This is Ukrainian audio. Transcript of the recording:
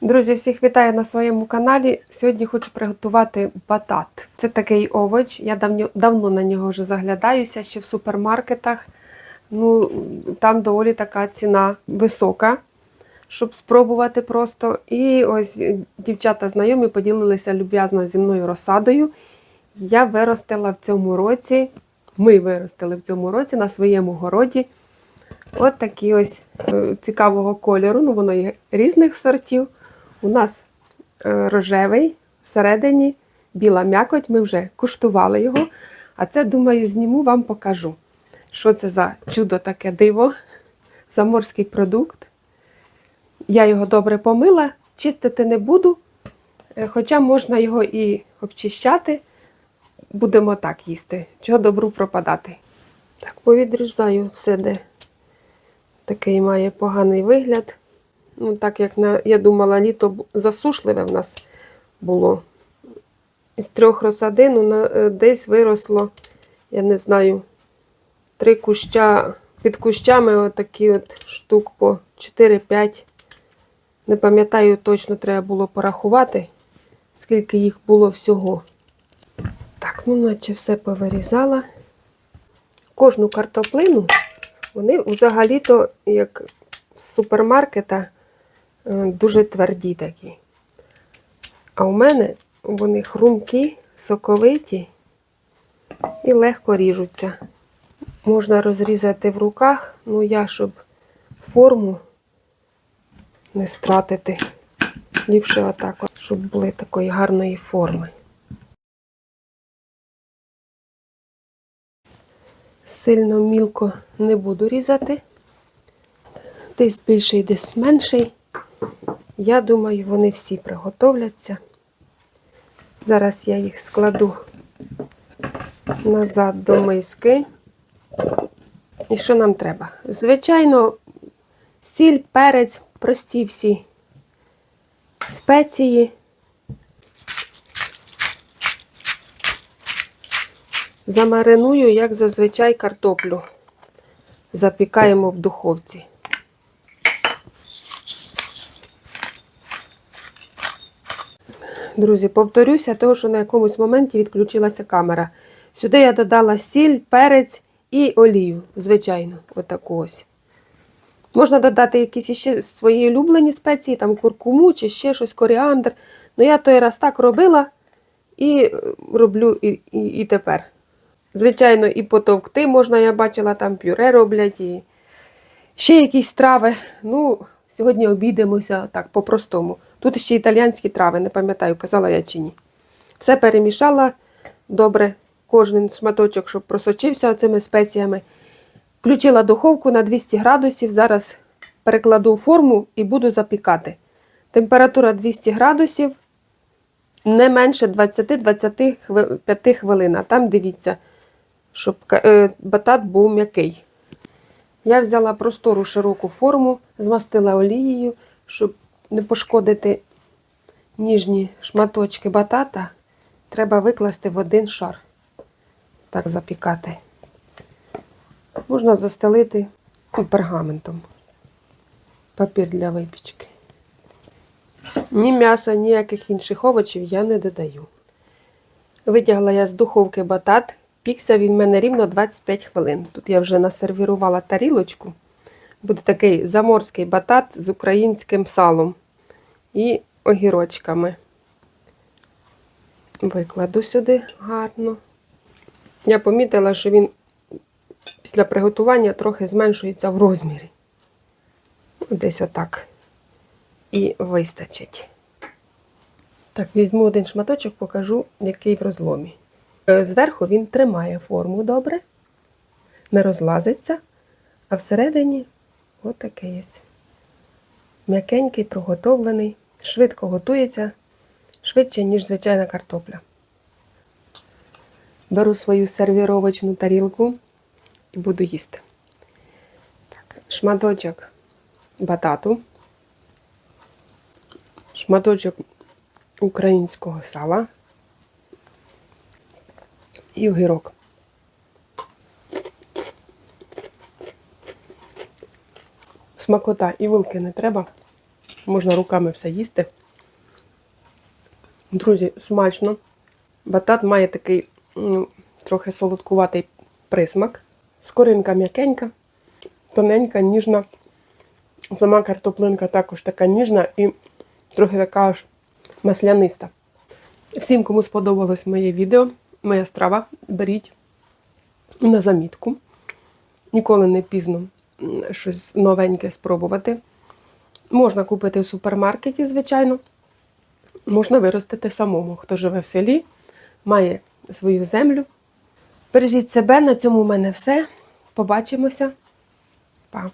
Друзі, всіх вітаю на своєму каналі. Сьогодні хочу приготувати батат. Це такий овоч. Я давно, давно на нього вже заглядаюся, ще в супермаркетах. Ну, там доволі така ціна висока, щоб спробувати просто. І ось дівчата знайомі поділилися люб'язно зі мною розсадою. Я виростила в цьому році, ми виростили в цьому році на своєму городі. От такі ось е, цікавого кольору. Ну, воно є різних сортів. У нас е, рожевий, всередині біла м'якоть, ми вже куштували його. А це, думаю, зніму, вам покажу, що це за чудо таке диво, заморський продукт. Я його добре помила, чистити не буду, е, хоча можна його і обчищати. Будемо так їсти. Чого добру пропадати. Так, повідрізаю все, де такий має поганий вигляд. Ну, так як на, я думала, літо засушливе в нас було. Із трьох розсадин на, е, десь виросло, я не знаю, три куща під кущами отакі от штук по 4-5. Не пам'ятаю, точно треба було порахувати, скільки їх було всього. Так, ну наче все повирізала. Кожну картоплину вони взагалі-то, як з супермаркета, дуже тверді такі. А у мене вони хрумкі, соковиті і легко ріжуться. Можна розрізати в руках, ну я, щоб форму не стратити. Ліпше отак, щоб були такої гарної форми. Сильно мілко не буду різати. Десь більший, десь менший. Я думаю, вони всі приготовляться. Зараз я їх складу назад до миски. І що нам треба? Звичайно, сіль, перець, прості всі спеції. Замариную, як зазвичай, картоплю. Запікаємо в духовці. Друзі, повторюся, того, що на якомусь моменті відключилася камера. Сюди я додала сіль, перець і олію, звичайно, отаку ось. Можна додати якісь ще свої улюблені спеції, там куркуму чи ще щось, коріандр. Ну я той раз так робила і е, роблю і, і, і тепер. Звичайно, і потовкти можна, я бачила, там пюре роблять, і ще якісь трави. Ну, сьогодні обійдемося так по-простому. Тут ще італіянські трави, не пам'ятаю, казала я чи ні. Все перемішала добре, кожен шматочок, щоб просочився цими спеціями. Включила духовку на 200 градусів. Зараз перекладу форму і буду запікати. Температура 200 градусів, не менше 20-25 хвилин. Там дивіться, щоб е, батат був м'який. Я взяла простору широку форму, змастила олією, щоб не пошкодити ніжні шматочки батата. Треба викласти в один шар. Так запікати. Можна застелити пергаментом. Папір для випічки. Ні м'яса, ніяких інших овочів я не додаю. Витягла я з духовки батат. Пікся він в мене рівно 25 хвилин. Тут я вже насервірувала тарілочку. Буде такий заморський батат з українським салом і огірочками. Викладу сюди гарно. Я помітила, що він після приготування трохи зменшується в розмірі. Десь отак. І вистачить. Так, візьму один шматочок, покажу, який в розломі. Е, Зверху він тримає форму добре, не розлазиться, а всередині отакий ось. М'якенький, проготовлений, швидко готується, швидше, ніж звичайна картопля. Беру свою сервіровочну тарілку і буду їсти. Так, шматочок батату, шматочок українського сала і огірок. Смакота і вилки не треба. можна руками все їсти. Друзі, смачно. Батат має такий ну, трохи солодкуватий присмак. Скоринка м'якенька, тоненька, ніжна. Сама картоплинка також така ніжна і трохи така аж масляниста. Всім, кому сподобалось моє відео, моя страва, беріть на замітку. Ніколи не пізно щось новеньке спробувати. Можна купити в супермаркеті, звичайно. Можна виростити самому, хто живе в селі, має свою землю. Бережіть себе, на цьому в мене все. Побачимося. Па!